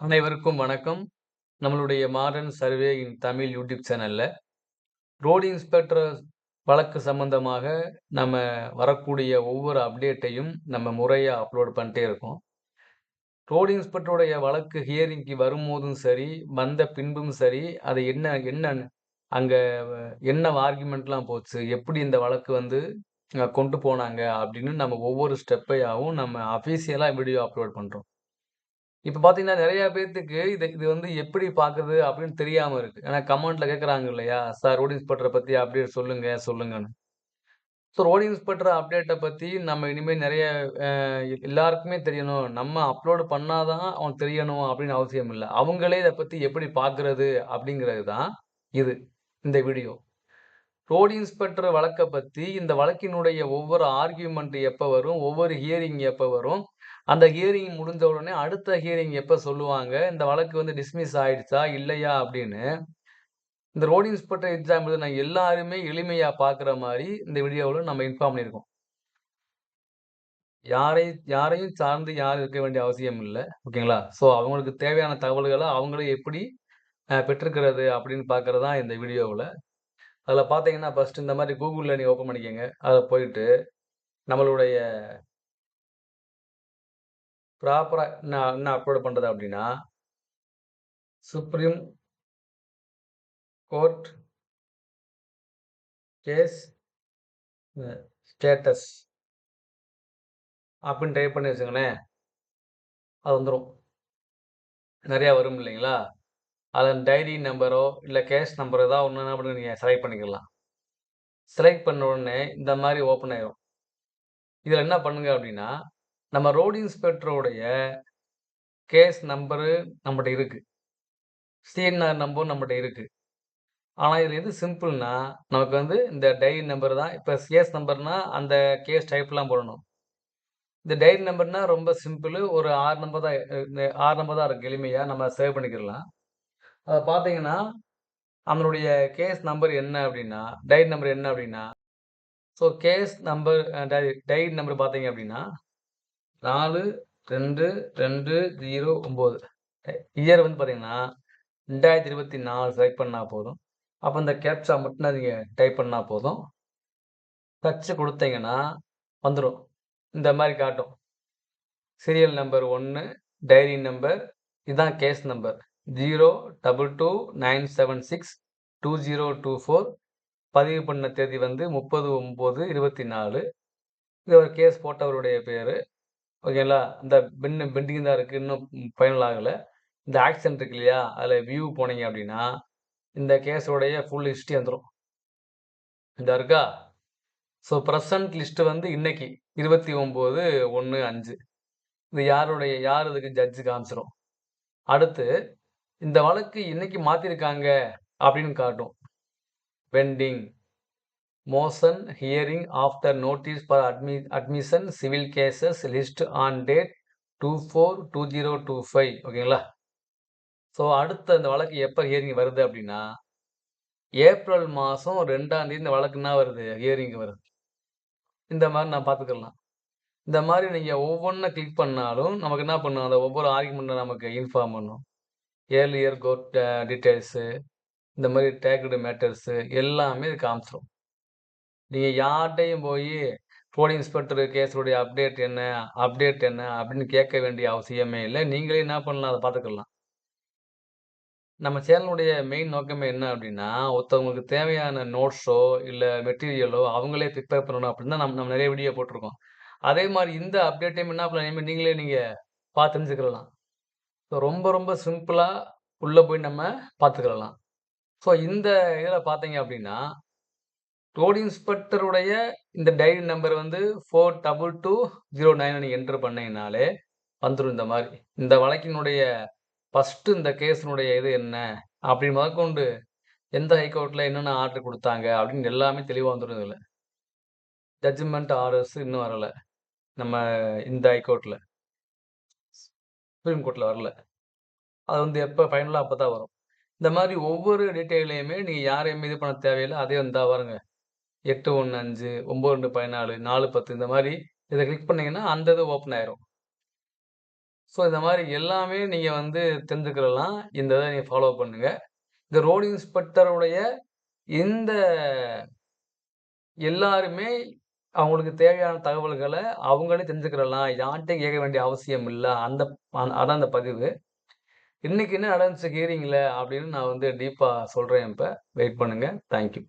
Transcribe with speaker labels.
Speaker 1: அனைவருக்கும் வணக்கம். நம்மளுடைய modern survey in Tamil YouTube சேனலில் ரோடு இன்ஸ்பெக்டர் வழக்கு சம்பந்தமாக நம்ம வரக்கூடிய ஒவ்வொரு அப்டேட்டையும் நம்ம முறையாக அப்லோட் பண்ணிட்டே இருக்கோம். ரோடு இன்ஸ்பெக்டருடைய வழக்கு ஹியரிங்க்கு வரும்போதும் சரி, வந்த பின்பும் சரி, அது என்ன என்ன அங்கே என்ன ஆர்குமெண்ட்லாம் போச்சு? எப்படி இந்த வழக்கு வந்து கொண்டு போனாங்க? அப்படின்னு நம்ம ஒவ்வொரு ஸ்டெப்பையாகவும் நம்ம அஃபீஷியலாக வீடியோ அப்லோட் பண்ணுறோம் இப்போ பார்த்தீங்கன்னா, நிறைய பேர்த்துக்கு இது இது வந்து எப்படி பார்க்குறது அப்படின்னு தெரியாமல் இருக்குது ஏன்னா கமெண்ட்ல கேட்குறாங்க இல்லையா? சார் ரோடு இன்ஸ்பெக்டரை பற்றி அப்டேட் சொல்லுங்க, சொல்லுங்கன்னு. ஸோ ரோடு இன்ஸ்பெக்டர் அப்டேட்டை பற்றி நம்ம இனிமேல் நிறைய எல்லாருக்குமே தெரியணும். நம்ம அப்லோடு பண்ணாதான் தான் தெரியணும் அப்படின்னு அவசியம் இல்லை அவங்களே இதை பற்றி எப்படி பார்க்குறது அப்படிங்கிறது தான் இது, இந்த வீடியோ. ரோடு இன்ஸ்பெக்டர் வழக்கை பற்றி இந்த வழக்கினுடைய ஒவ்வொரு ஆர்கியூமெண்ட் எப்போ வரும்? ஒவ்வொரு ஹியரிங் எப்போ வரும்? அந்த ஹியரிங் முடிஞ்ச உடனே அடுத்த ஹியரிங் எப்போ சொல்லுவாங்க? இந்த வழக்கு வந்து டிஸ்மிஸ் ஆயிடுச்சா? இல்லையா? அப்படின்னு இந்த ரோடு இன்ஸ்பெக்டர் எக்ஸாம் எழுதுன எல்லாருமே எளிமையாக பார்க்குற மாதிரி இந்த வீடியோவில் நம்ம இன்ஃபார்ம் பண்ணியிருக்கோம். யாரை யாரையும் சார்ந்து யாரும் இருக்க வேண்டிய அவசியம் இல்லை ஓகேங்களா? ஸோ அவங்களுக்கு தேவையான தகவல்களை அவங்களே எப்படி பெற்றிருக்கிறது பெற்றுக்கிறது அப்படின்னு பார்க்குறது தான் இந்த வீடியோவில் அதில் பார்த்தீங்கன்னா, ஃபஸ்ட்டு இந்த மாதிரி கூகுளில் நீ ஓப்பன் பண்ணிக்கோங்க அதை போயிட்டு நம்மளுடைய ப்ராப்பராக என்ன என்ன அப்லோட் பண்ணுறது அப்படின்னா சுப்ரீம் கோர்ட் கேஸ் ஸ்டேட்டஸ் அப்படின்னு டைப் பண்ணி வச்சுங்களேன் அது வந்துடும் நிறையா வரும் இல்லைங்களா? அதன் டைரி நம்பரோ, இல்லை கேஷ் நம்பர் ஏதாவது ஒன்று என்ன பண்ணி நீங்கள் செலக்ட் பண்ணிக்கலாம். செலக்ட் பண்ண உடனே இந்த மாதிரி ஓப்பன் ஆயிரும். இதில் என்ன பண்ணுங்க அப்படின்னா, நம்ம ரோடு இன்ஸ்பெக்டருடைய கேஸ் நம்பரு நம்மகிட்ட இருக்குது சிஎன்ஆர் நம்பரும் நம்மகிட்ட இருக்குது ஆனால் இதில் எது சிம்பிள்னா, நமக்கு வந்து இந்த டைரி நம்பர் தான் இப்போ சிஎஸ் நம்பர்னால் அந்த கேஸ் டைப்லாம் போடணும். இந்த டைரி நம்பர்னால் ரொம்ப சிம்பிள். ஒரு ஆறு நம்பர் தான் இந்த ஆறு நம்பர் தான் இருக்குது எளிமையாக நம்ம சேவ் பண்ணிக்கிடலாம். அதை பார்த்தீங்கன்னா, நம்மளுடைய கேஸ் நம்பர் என்ன அப்படின்னா, டைரி நம்பர் என்ன அப்படின்னா, so case number diary diary number பார்த்தீங்க அப்படின்னா, நாலு ரெண்டு ரெண்டு ஜீரோ ஒம்பது இயர் வந்து பார்த்தீங்கன்னா ரெண்டாயிரத்தி இருபத்தி நாலு செலக்ட் பண்ணால் போதும். அப்போ இந்த கேப்சா மட்டும் நீங்கள் டைப் பண்ணால் போதும். சர்ச்சு கொடுத்தீங்கன்னா வந்துடும் இந்த மாதிரி காட்டும். சீரியல் நம்பர் ஒன்று டைரி நம்பர் இதுதான் case number zero double two nine seven six two zero two four பதிவு பண்ண தேதி வந்து முப்பது ஒம்பது இருபத்தி நாலு. இது ஒரு கேஸ் போட்டவருடைய பேர். ஓகேங்களா? இந்த பென் பெண்டிங் தான் இருக்குது இன்னும் ஃபைனல் ஆகலை இந்த ஆக்ஷன் இருக்கு இல்லையா? அதில் வியூ போனீங்க அப்படின்னா, இந்த கேஸோடைய ஃபுல் ஹிஸ்ட்ரி வந்துடும் இந்த இருக்கா? ஸோ ப்ரெசன்ட் லிஸ்ட்டு வந்து இன்னைக்கு 29/1/5 இது யாருடைய யார் இதுக்கு ஜட்ஜ் காமிச்சிடும் அடுத்து இந்த வழக்கு இன்னைக்கு மாற்றிருக்காங்க அப்படின்னு காட்டும். Pending motion hearing after notice for admi admission civil cases list on date 24/2025 ஓகேங்களா? ஸோ அடுத்த இந்த வழக்கு எப்போ ஹியரிங் வருது அப்படின்னா, ஏப்ரல் மாசம் 2ஆம் தேதி இந்த வழக்கு என்ன வருது? ஹியரிங் வருது. இந்த மாதிரி நான் பார்த்துக்கலாம். இந்த மாதிரி நீங்கள் ஒவ்வொன்றும் கிளிக் பண்ணாலும், நமக்கு என்ன பண்ணும்? அந்த ஒவ்வொரு ஆர்குமெண்ட்டை நமக்கு இன்ஃபார்ம் பண்ணும். ஏர்லியர் கோர்ட் டீட்டெயில்ஸு, இந்த மாதிரி டேக்டு மேட்டர்ஸு எல்லாமே இது காமிச்சிரும். நீங்கள் யார்கிட்டையும் போய் போலீஸ் இன்ஸ்பெக்டர் கேஸுடைய அப்டேட் என்ன? அப்டேட் என்ன? அப்படின்னு கேட்க வேண்டிய அவசியமே இல்லை நீங்களே என்ன பண்ணலாம்? அதை பார்த்துக்கலாம். நம்ம சேனலுடைய மெயின் நோக்கமே என்ன அப்படின்னா, ஒருத்தவங்களுக்கு தேவையான நோட்ஸோ, இல்லை மெட்டீரியலோ அவங்களே ப்ரிப்பேர் பண்ணணும் அப்படின்னு தான் நம்ம நம்ம நிறைய வீடியோ போட்டிருக்கோம் அதே மாதிரி இந்த அப்டேட்டையும் என்ன பண்ணலாம்? நீங்களே நீங்கள் பார்த்து தெரிஞ்சுக்கலாம் ஸோ ரொம்ப ரொம்ப சிம்பிளாக உள்ளே போய் நம்ம பார்த்துக்கலாம் ஸோ இந்த இதில் பார்த்தீங்க அப்படின்னா, ரோடு இன்ஸ்பெக்டருடைய இந்த டைரி நம்பர் வந்து 422009 நீங்க என்டர் பண்ணினாலே வந்துடும் இந்த மாதிரி இந்த வழக்கினுடைய ஃபஸ்ட்டு இந்த கேஸினுடைய இது என்ன? அப்படின்னு முதற்கொண்டு எந்த ஹைகோர்ட்டில் என்னென்ன ஆர்டர் கொடுத்தாங்க அப்படின்னு எல்லாமே தெளிவாக வந்துடும் இதில் ஜட்ஜ்மெண்ட் ஆர்டர்ஸ் இன்னும் வரல. நம்ம இந்த ஹைகோர்ட்டில் சுப்ரீம் கோர்ட்டில் வரல. அது வந்து எப்போ ஃபைனலாக அப்போ தான் வரும். இந்த மாதிரி ஒவ்வொரு டீட்டெயிலையுமே நீங்கள் யாரையும் இது பண்ண தேவையில்லை அதே எட்டு ஒன்று அஞ்சு ஒம்பது ரெண்டு பதினாலு நாலு பத்து இந்த மாதிரி இதை கிளிக் பண்ணிங்கன்னா அந்த இது ஓப்பன் ஆயிரும். ஸோ இந்த மாதிரி எல்லாமே நீங்கள் வந்து தெரிஞ்சுக்கிறலாம். இந்த இதை நீங்கள் ஃபாலோ பண்ணுங்கள் இந்த ரோடு இன்ஸ்பெக்டருடைய இந்த எல்லாருமே அவங்களுக்கு தேவையான தகவல்களை அவங்களே தெரிஞ்சுக்கிறலாம். யார்கிட்டையும் கேட்க வேண்டிய அவசியம் இல்லை அந்த அதான் அந்த பதிவு. இன்னைக்கு என்ன நடந்துச்சு கேறீங்களே அப்படின்னு நான் வந்து டீப்பாக சொல்கிறேன் இப்போ வெயிட் பண்ணுங்கள் தேங்க் யூ.